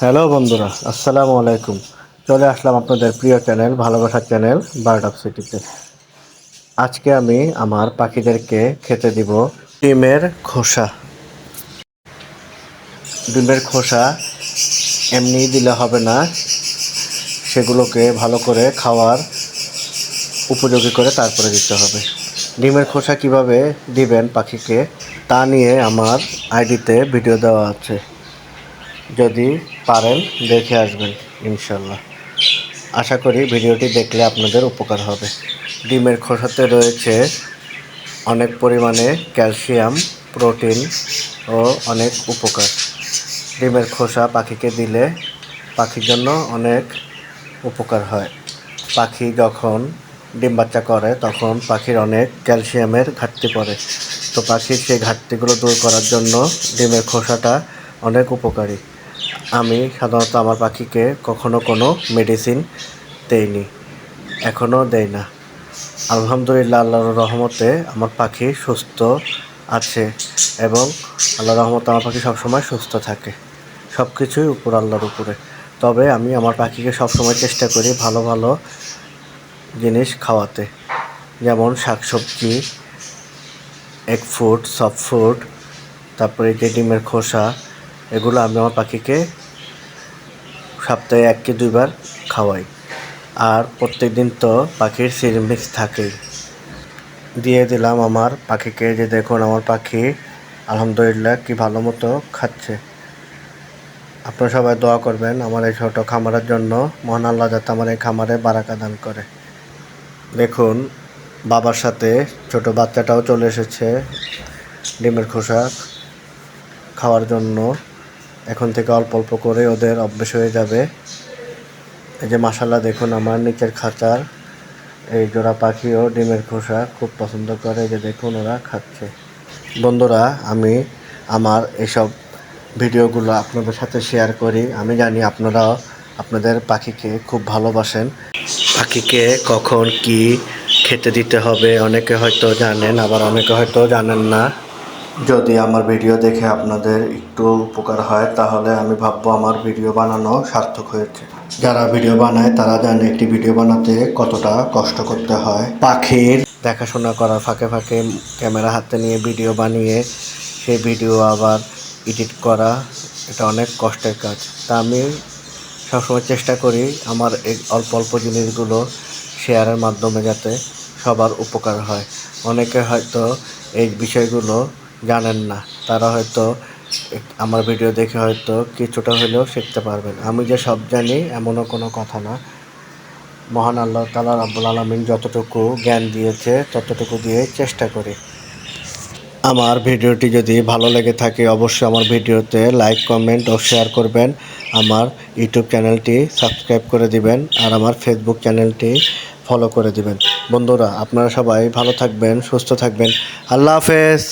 Hello বন্ধুরা, আসসালামু আলাইকুম। চলে আসলাম আপনাদের প্রিয় চ্যানেল, ভালোবাসার চ্যানেল বার্ড অফ সিটিতে আজকে আমি আমার পাখিদেরকে খেতে দিব ডিমের খোসা। ডিমের খোসা এমনি দিলে হবে না, সেগুলোকে ভালো করে খাওয়ার উপযোগী করে তারপরে দিতে হবে। ডিমের খোসা কীভাবে দিবেন পাখিকে তা নিয়ে আমার আইডিতে ভিডিও দেওয়া আছে। যদি পারেন দেখে আসবেন, ইনশাল্লাহ। আশা করি ভিডিওটি দেখলে আপনাদের উপকার হবে। ডিমের খোসাতে রয়েছে অনেক পরিমাণে ক্যালসিয়াম, প্রোটিন ও অনেক উপকার। ডিমের খোসা পাখিকে দিলে পাখির জন্য অনেক উপকার হয়। পাখি যখন ডিম বাচ্চা করে, তখন পাখির অনেক ক্যালসিয়ামের ঘাটতি পড়ে। তো পাখির সেই ঘাটতিগুলো দূর করার জন্য ডিমের খোসাটা অনেক উপকারী। আমি সাধারণত আমার পাখিকে কখনো কোনো মেডিসিন দেইনি এখনও দেই না। আলহামদুলিল্লাহ আল্লাহর রহমতে আমার পাখি সুস্থ আছে এবং আল্লাহর রহমতে আমার পাখি সবসময় সুস্থ থাকে সব কিছুই উপর আল্লাহর উপরে। তবে আমি আমার পাখিকে সবসময় চেষ্টা করি ভালো ভালো জিনিস খাওয়াতে, যেমন শাকসবজি এগ ফুড সফট ফুড তারপরে যে ডিমের খোসা এগুলো আমি আমার পাখিকে সপ্তাহে এক কি দুইবার খাওয়াই। আর প্রত্যেক দিন তো পাখির সিরিমিক্স থাকেই। দিয়ে দিলাম আমার পাখিকে যে দেখুন আমার পাখি আলহামদুলিল্লাহ কি ভালো মতো খাচ্ছে। আপনারা সবাই দোয়া করবেন আমার এই ছোটো খামারের জন্য। মহান আল্লাহ যাতে আমার এই খামারে বারাকা দান করে। দেখুন, বাবার সাথে ছোট বাচ্চাটাও চলে এসেছে ডিমের খোসা খাওয়ার জন্য। এখন থেকে অল্প অল্প করে ওদের অভ্যেস হয়ে যাবে। এই যে মাসাল্লাহ দেখুন আমার নিচের খাঁচার এই জোড়া পাখিও ডিমের খোসা খুব পছন্দ করে। যে দেখুন ওরা খাচ্ছে। বন্ধুরা, আমি আমার এসব ভিডিওগুলো আপনাদের সাথে শেয়ার করি। আমি জানি আপনারাও আপনাদের পাখিকে খুব ভালোবাসেন। পাখিকে কখন কি খেতে দিতে হবে অনেকে হয়তো জানেন, আবার অনেকে হয়তো জানেন না। যদি আমার ভিডিও দেখে আপনাদের একটু উপকার হয়, তাহলে আমি ভাববো আমার ভিডিও বানানো সার্থক হয়েছে। যারা ভিডিও বানায়, তারা জানে একটি ভিডিও বানাতে কতটা কষ্ট করতে হয়। পাখির দেখাশোনা করার ফাঁকে ফাঁকে ক্যামেরা হাতে নিয়ে ভিডিও বানিয়ে সেই ভিডিও আবার এডিট করা, এটা অনেক কষ্টের কাজ। তা আমি সবসময় চেষ্টা করি আমার এই অল্প অল্প জিনিসগুলো শেয়ারের মাধ্যমে যাতে সবার উপকার হয়। অনেকে হয়তো এই বিষয়গুলো জানেন না। তারা হয়তো আমার ভিডিও দেখে হয়তো কিছুটা হলেও শিখতে পারবেন। আমি যে সব জানি এমনও কোনো কথা না। মহান আল্লাহ তালা রাব্বুল আলমিন যতটুকু জ্ঞান দিয়েছে, ততটুকু দিয়ে চেষ্টা করি। আমার ভিডিওটি যদি ভালো লেগে থাকে, অবশ্যই আমার ভিডিওতে লাইক, কমেন্ট ও শেয়ার করবেন। আমার ইউটিউব চ্যানেলটি সাবস্ক্রাইব করে দিবেন আর আমার ফেসবুক চ্যানেলটি ফলো করে দিবেন। বন্ধুরা, আপনারা সবাই ভালো থাকবেন, সুস্থ থাকবেন। আল্লাহ হাফেজ।